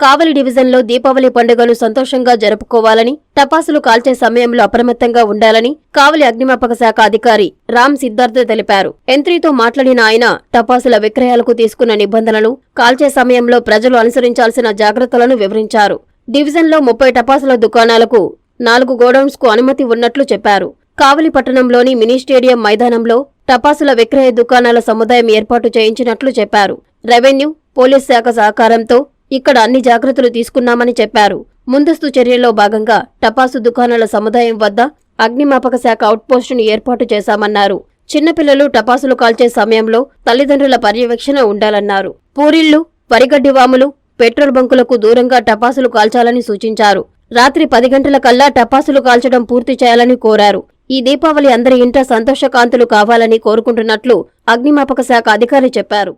కావలి డివిజన్లో దీపావళి పండుగను సంతోషంగా జరుపుకోవాలని టపాసులు కాల్చే సమయంలో అప్రమత్తంగా ఉండాలని కావలి అగ్నిమాపక శాఖ అధికారి రామ్ సిద్ధార్థ తెలిపారు. ఎంత్రీతో మాట్లాడిన ఆయన టపాసుల విక్రయాలకు తీసుకున్న నిబంధనలు కాల్చే సమయంలో ప్రజలు అనుసరించాల్సిన జాగ్రత్తలను వివరించారు. డివిజన్లో ముప్పై టపాసుల దుకాణాలకు నాలుగు గోడౌన్స్కు అనుమతి ఉన్నట్లు చెప్పారు. కావలి పట్టణంలోని మినీ స్టేడియం మైదానంలో టపాసుల విక్రయ దుకాణాల సముదాయం ఏర్పాటు చేయించినట్లు చెప్పారు. రెవెన్యూ పోలీస్ శాఖ సహకారంతో ఇక్కడ అన్ని జాగ్రత్తలు తీసుకున్నామని చెప్పారు. ముందస్తు చర్యల్లో భాగంగా టపాసు దుకాణాల సముదాయం వద్ద అగ్నిమాపక శాఖ అవుట్పోస్టును ఏర్పాటు చేశామన్నారు. చిన్నపిల్లలు టపాసులు కాల్చే సమయంలో తల్లిదండ్రుల పర్యవేక్షణ ఉండాలన్నారు. పూరిళ్ళు వరిగడ్డి వాములు పెట్రోల్ బంకులకు దూరంగా టపాసులు కాల్చాలని సూచించారు. రాత్రి పది గంటల కల్లా టపాసులు కాల్చడం పూర్తి చేయాలని కోరారు. ఈ దీపావళి అందరి ఇంట సంతోషకాంతులు కావాలని కోరుకుంటున్నట్లు అగ్నిమాపక శాఖ అధికారి చెప్పారు.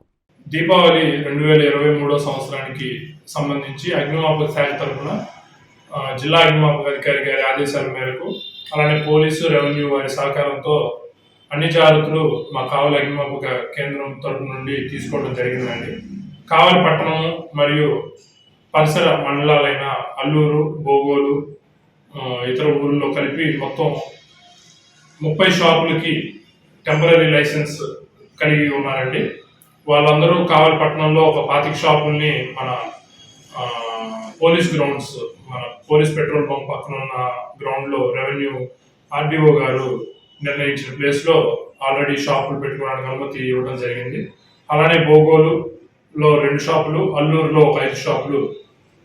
దీపావళి రెండు వేల ఇరవై మూడో సంవత్సరానికి సంబంధించి అగ్నిమాపక శాఖ తరఫున జిల్లా అగ్నిమాపక అధికారి గారి ఆదేశాల మేరకు అలానే పోలీసు రెవెన్యూ వారి సహకారంతో అన్ని జాగ్రత్తలు మా కావలి అగ్నిమాపక కేంద్రం తరపు నుండి తీసుకోవడం జరిగిందండి. కావలి పట్టణం మరియు పరిసర మండలాలైన అల్లూరు బోగోలు ఇతర ఊర్లో కలిపి మొత్తం ముప్పై షాపులకి టెంపరీ లైసెన్స్ కలిగి ఉన్నారండి. వాళ్ళందరూ కావలి పట్టణంలో ఒక పాతిక షాపుల్ని మన పోలీస్ గ్రౌండ్స్ మన పోలీస్ పెట్రోల్ పంప్ పక్కన ఉన్న గ్రౌండ్లో రెవెన్యూ ఆర్డీఓ గారు నిర్ణయించిన ప్లేస్లో ఆల్రెడీ షాపులు పెట్టుకోవడానికి అనుమతి ఇవ్వడం జరిగింది. అలానే బోగోలులో రెండు షాపులు అల్లూరులో ఒక ఐదు షాపులు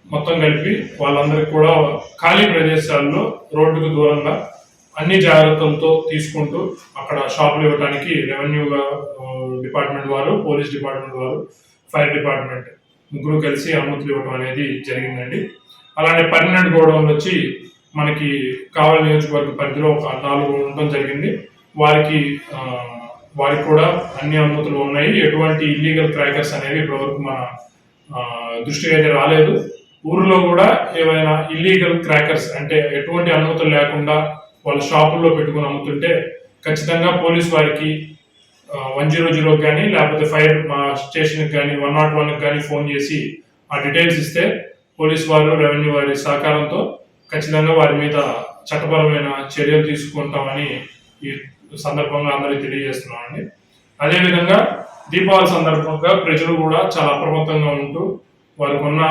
మొత్తం కలిపి వాళ్ళందరికీ కూడా ఖాళీ ప్రదేశాల్లో రోడ్డుకు దూరంగా అన్ని జాగ్రత్తలతో తీసుకుంటూ అక్కడ షాపులు ఇవ్వడానికి రెవెన్యూ డిపార్ట్మెంట్ వారు పోలీస్ డిపార్ట్మెంట్ వారు ఫైర్ డిపార్ట్మెంట్ ముగ్గురు కలిసి అనుమతులు ఇవ్వడం అనేది జరిగిందండి. అలానే పర్మనెంట్ గోడౌన్ వచ్చి మనకి కావలి నియోజకవర్గ పరిధిలో ఒక నాలుగు ఉండడం జరిగింది. వారికి వారికి కూడా అన్ని అనుమతులు ఉన్నాయి. ఎటువంటి ఇల్లీగల్ క్రాకర్స్ అనేవి ఇప్పటివరకు మన దృష్టి దృష్టికి అయితే రాలేదు. ఊరిలో కూడా ఏవైనా ఇల్లీగల్ క్రాకర్స్ అంటే ఎటువంటి అనుమతులు లేకుండా వాళ్ళ షాపుల్లో పెట్టుకుని అమ్ముతుంటే ఖచ్చితంగా పోలీస్ వారికి వన్ జీరో జీరోకి కానీ లేకపోతే ఫైర్ మా స్టేషన్కి కానీ వన్ నాట్ వన్కి కానీ ఫోన్ చేసి ఆ డీటెయిల్స్ ఇస్తే పోలీస్ వారు రెవెన్యూ వారి సహకారంతో ఖచ్చితంగా వారి మీద చట్టపరమైన చర్యలు తీసుకుంటామని ఈ సందర్భంగా అందరికీ తెలియజేస్తున్నామండి. అదేవిధంగా దీపావళి సందర్భంగా ప్రజలు కూడా చాలా అప్రమత్తంగా ఉంటూ వారికి ఉన్న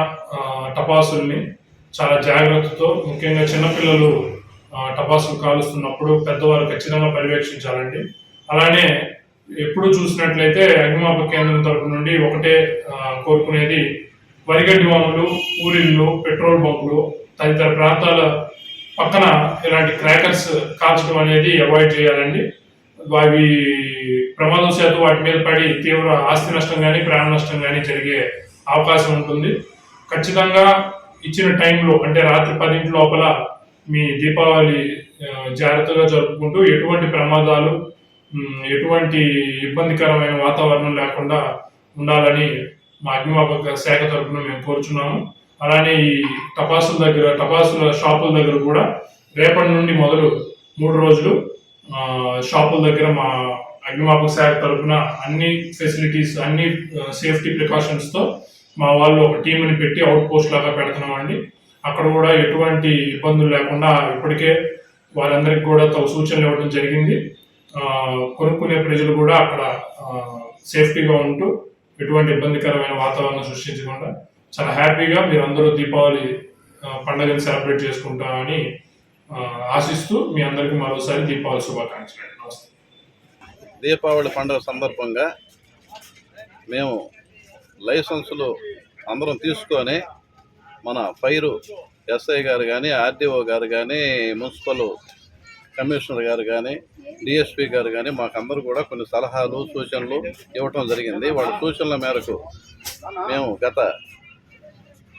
టపాసుల్ని చాలా జాగ్రత్తతో ముఖ్యంగా చిన్నపిల్లలు టపాసులు కాలుస్తున్నప్పుడు పెద్దవారు ఖచ్చితంగా పర్యవేక్షించాలండి. అలానే ఎప్పుడు చూసినట్లయితే అగ్నిమాపక కేంద్రం తరపు నుండి ఒకటే కోరుకునేది వరిగడ్డి వాములు ఊరిళ్ళు పెట్రోల్ బంకులు తదితర ప్రాంతాల పక్కన ఇలాంటి క్రాకర్స్ కాల్చడం అనేది అవాయిడ్ చేయాలండి. అవి ప్రమాదవశాత్తు వాటి మీద పడి తీవ్ర ఆస్తి నష్టం కానీ ప్రాణ నష్టం కానీ జరిగే అవకాశం ఉంటుంది. ఖచ్చితంగా ఇచ్చిన టైంలో అంటే రాత్రి పదింటి లోపల మీ దీపావళి జాగ్రత్తగా జరుపుకుంటూ ఎటువంటి ప్రమాదాలు ఎటువంటి ఇబ్బందికరమైన వాతావరణం లేకుండా ఉండాలని మా అగ్నిమాపక శాఖ తరఫున మేము కోరుచున్నాము. అలానే ఈ టపాసుల దగ్గర టపాసుల షాపుల దగ్గర కూడా రేపటి నుండి మొదలు మూడు రోజులు షాపుల దగ్గర మా అగ్నిమాపక శాఖ తరఫున అన్ని ఫెసిలిటీస్ అన్ని సేఫ్టీ ప్రికాషన్స్తో మా వాళ్ళు ఒక టీంని పెట్టి అవుట్ పోస్ట్ లాగా పెడుతున్నామండి. అక్కడ కూడా ఎటువంటి ఇబ్బందులు లేకుండా ఇప్పటికే వారందరికీ కూడా తగు సూచనలు ఇవ్వడం జరిగింది. కొనుక్కునే ప్రజలు కూడా అక్కడ సేఫ్టీగా ఉంటూ ఎటువంటి ఇబ్బందికరమైన వాతావరణం సృష్టించకుండా చాలా హ్యాపీగా మీరందరూ దీపావళి పండుగను సెలబ్రేట్ చేసుకుంటామని ఆశిస్తూ మీ అందరికీ మరోసారి దీపావళి శుభాకాంక్షలు. నమస్తే. దీపావళి పండుగ సందర్భంగా మేము లైసెన్సులు అందరం తీసుకొని మన ఫైరు ఎస్ఐ గారు కానీ ఆర్డీఓ గారు కానీ మున్సిపల్ కమిషనర్ గారు కానీ డిఎస్పి గారు కానీ మాకందరూ కూడా కొన్ని సలహాలు సూచనలు ఇవ్వటం జరిగింది. వాళ్ళ సూచనల మేరకు మేము గత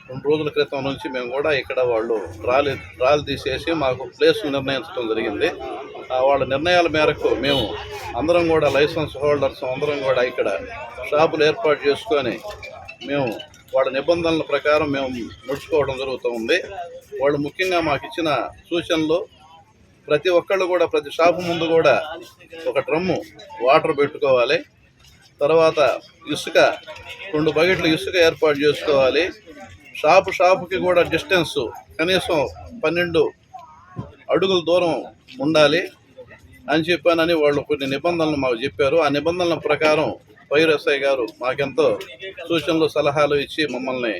రెండు రోజుల క్రితం నుంచి మేము కూడా ఇక్కడ వాళ్ళు రాలి రాలి తీసేసి మాకు ప్లేస్ నిర్ణయించడం జరిగింది. వాళ్ళ నిర్ణయాల మేరకు మేము అందరం కూడా లైసెన్స్ హోల్డర్స్ అందరం కూడా ఇక్కడ షాపులు ఏర్పాటు చేసుకొని మేము వాళ్ళ నిబంధనల ప్రకారం మేము నడుచుకోవడం జరుగుతూ ఉంది. వాళ్ళు ముఖ్యంగా మాకు ఇచ్చిన సూచనలు ప్రతి ఒక్కళ్ళు కూడా ప్రతి షాపు ముందు కూడా ఒక డ్రమ్ము వాటర్ పెట్టుకోవాలి. తర్వాత ఇసుక రెండు బకెట్లు ఇసుక ఏర్పాటు చేసుకోవాలి. షాపు షాపుకి కూడా డిస్టెన్స్ కనీసం పన్నెండు అడుగుల దూరం ఉండాలి అని చెప్పానని వాళ్ళు కొన్ని నిబంధనలు మాకు చెప్పారు. ఆ నిబంధనల ప్రకారం ఫైర్ గారు మాకెంతో సూచనలు సలహాలు ఇచ్చి మమ్మల్ని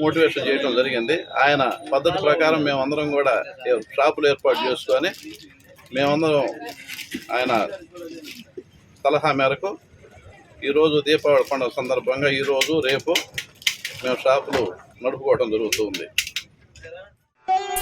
మోటివేషన్ చేయడం జరిగింది. ఆయన పద్ధతి ప్రకారం మేమందరం కూడా షాపులు ఏర్పాటు చేసుకొని మేమందరం ఆయన సలహా మేరకు ఈరోజు దీపావళి పండుగ సందర్భంగా ఈరోజు రేపు మేము షాపులు నడుపుకోవడం జరుగుతుంది